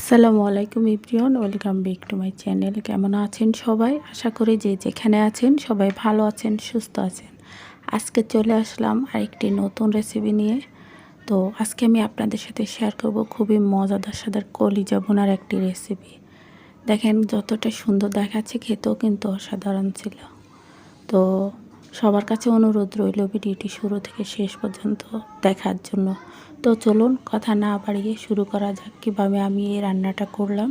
আসসালামু আলাইকুম ইব্রিয়ন, welcome back to my channel. কেমন আছেন সবাই? আশা করি যে যেখানে আছেন সবাই ভালো আছেন, সুস্থ আছেন। আজকে চলে আসলাম আরেকটি নতুন রেসিপি নিয়ে। তো আজকে আমি আপনাদের সাথে শেয়ার করব খুবই মজাদার সাদার কলিজা বোনার একটি রেসিপি দেখেন যতটা সুন্দর দেখাচ্ছে, খেতেও কিন্তু অসাধারণ ছিল। তো সবার কাছে অনুরোধ রইল ভিডিওটি শুরু থেকে শেষ পর্যন্ত দেখার জন্য। তো চলুন কথা না বাড়িয়ে শুরু করা যাক, কীভাবে আমি এই রান্নাটা করলাম।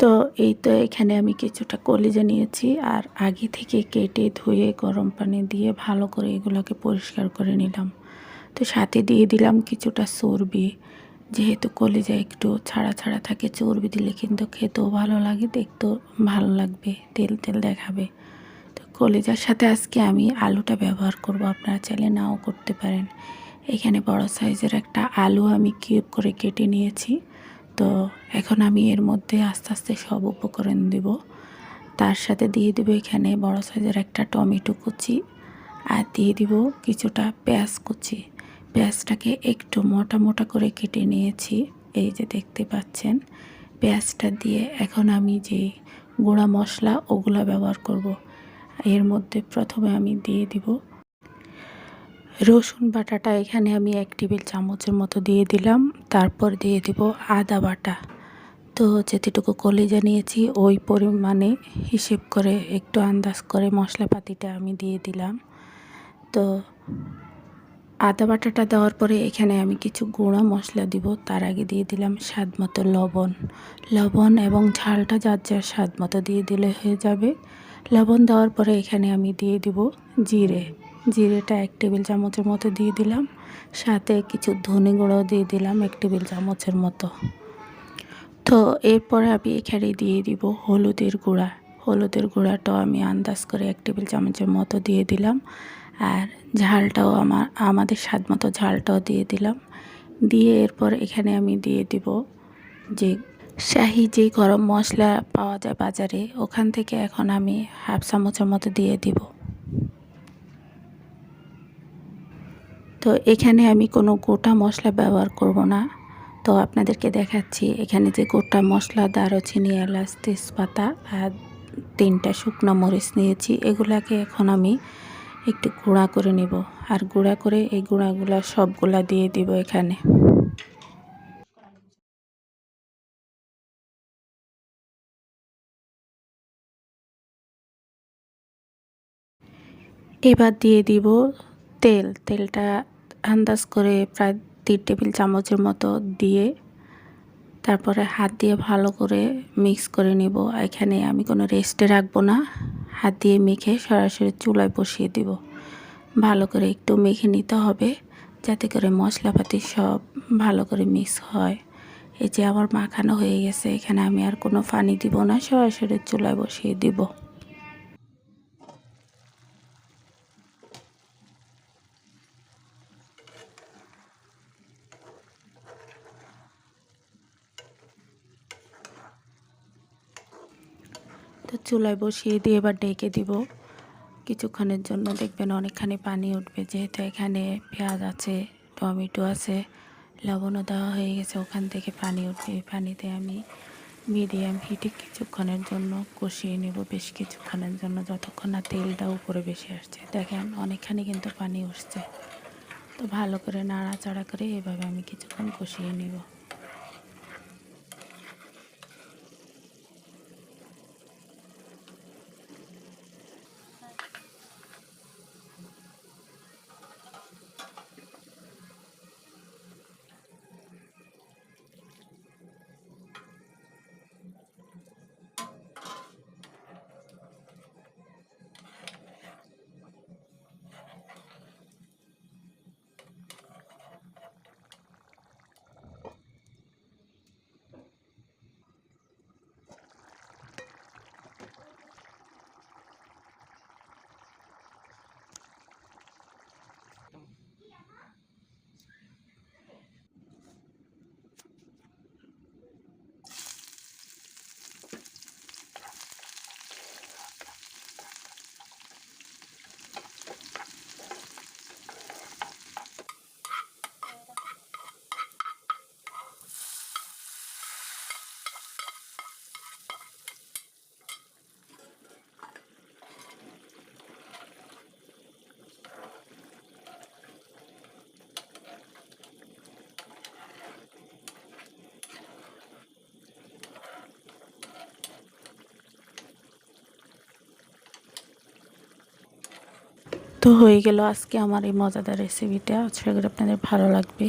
তো এই তো এখানে আমি কিছুটা কলিজা নিয়েছি আর আগে থেকে কেটে ধুয়ে গরম পানি দিয়ে ভালো করে এগুলোকে পরিষ্কার করে নিলাম। তো সাথে দিয়ে দিলাম কিছুটা চর্বি। যেহেতু কলিজা একটু ছাড়া ছাড়া থাকে, চর্বি দিলে কিন্তু খেতেও ভালো লাগে, দেখতেও ভালো লাগবে, তেল তেল দেখাবে। তো কলিজার সাথে আজকে আমি আলুটা ব্যবহার করব, আপনারা চাইলে নাও করতে পারেন। এখানে বড় সাইজের একটা আলু আমি কিউব করে কেটে নিয়েছি। তো এখন আমি এর মধ্যে আস্তে আস্তে সব উপকরণ দেব। তার সাথে দিয়ে দেবো এখানে বড় সাইজের একটা টমেটো কুচি, আর দিয়ে দিব কিছুটা পেঁয়াজ কুচি। পেঁয়াজটাকে একটু মোটা মোটা করে কেটে নিয়েছি। এই যে দেখতে পাচ্ছেন, পেঁয়াজটা দিয়ে এখন আমি যে গুঁড়া মশলা ওগুলো ব্যবহার করব। এর মধ্যে প্রথমে আমি দিয়ে দিব রসুন বাটাটা। এখানে আমি এক টেবিল চামচের মতো দিয়ে দিলাম। তারপর দিয়ে দিব আদা বাটা। তো যেতটুকু কলিজা নিয়েছি, ওই পরিমাণে হিসেব করে একটু আন্দাজ করে মশলাপাতিটা আমি দিয়ে দিলাম। তো আদা বাটাটা দেওয়ার পরে এখানে আমি কিছু গুঁড়া মশলা দিব। তার আগে দিয়ে দিলাম স্বাদ মতো লবণ। লবণ এবং ঝালটা যার যার স্বাদ মতো দিয়ে দিলে হয়ে যাবে। লবণ দেওয়ার পরে এখানে আমি দিয়ে দিব জিরে। জিরেটা এক টেবিল চামচের মতো দিয়ে দিলাম। সাথে কিছু ধনে গুঁড়ো দিয়ে দিলাম এক টেবিল চামচের মতো। তো এরপরে আমি এখানে দিয়ে দিব হলুদের গুঁড়া। হলুদের গুঁড়াটাও আমি আন্দাজ করে এক টেবিল চামচের মতো দিয়ে দিলাম। আর ঝালটাও আমার, আমাদের স্বাদ মতো ঝালটাও দিয়ে দিলাম। দিয়ে এরপর এখানে আমি দিয়ে দিব যে শাহি যে গরম মশলা পাওয়া যায় বাজারে, ওখান থেকে এখন আমি হাফ চামচের মতো দিয়ে দিব। তো এখানে আমি কোনো গোটা মশলা ব্যবহার করব না। তো আপনাদেরকে দেখাচ্ছি, এখানে যে গোটা মশলা, দারচিনি, এলাচ, তেজপাতা আর তিনটা শুকনো মরিচ নিয়েছি। এগুলাকে এখন আমি একটু গুঁড়া করে নেব। আর গুঁড়া করে এই গুঁড়াগুলা সবগুলা দিয়ে দিব এখানে। এবার দিয়ে দিব তেল। তেলটা আন্দাজ করে প্রায় তিন টেবিল চামচের মতো দিয়ে তারপরে হাত দিয়ে ভালো করে মিক্স করে নিব। এখানে আমি কোনো রেস্টে রাখব না। হাত দিয়ে মেখে সরাসরি চুলায় বসিয়ে দিব। ভালো করে একটু মেখে নিতে হবে যাতে করে মশলাপাতি সব ভালো করে মিক্স হয়। এই যে আমার মাখানো হয়ে গেছে, এখানে আমি আর কোনো পানি দিব না, সরাসরি চুলায় বসিয়ে দিব। তো চুলায় বসিয়ে দিয়ে এবার ডেকে দিব। কিছুক্ষণের জন্য দেখবেন অনেকখানি পানি উঠবে, যেহেতু এখানে পেঁয়াজ আছে, টমেটো আছে, লবণও দেওয়া হয়ে গেছে, ওখান থেকে পানি উঠবে। পানিতে আমি মিডিয়াম হিটে কিছুক্ষণের জন্য কষিয়ে নেব, বেশ কিছুক্ষণের জন্য, যতক্ষণ না তেলটা উপরে বেশি আসছে। দেখেন অনেকখানি কিন্তু পানি উঠছে। তো ভালো করে নাড়াচাড়া করে এভাবে আমি কিছুক্ষণ কষিয়ে নেব। তো হয়ে গেল আজকে আমার এই মজাদার রেসিপিটা আশা করি আপনাদের ভালো লাগবে।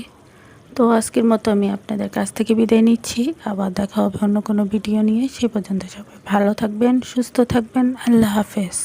তো আজকের মতো আমি আপনাদের কাছ থেকে বিদায় নিচ্ছি। আবার দেখা হবে অন্য কোনো ভিডিও নিয়ে। সে পর্যন্ত সবাই ভালো থাকবেন, সুস্থ থাকবেন। আল্লাহ হাফেজ।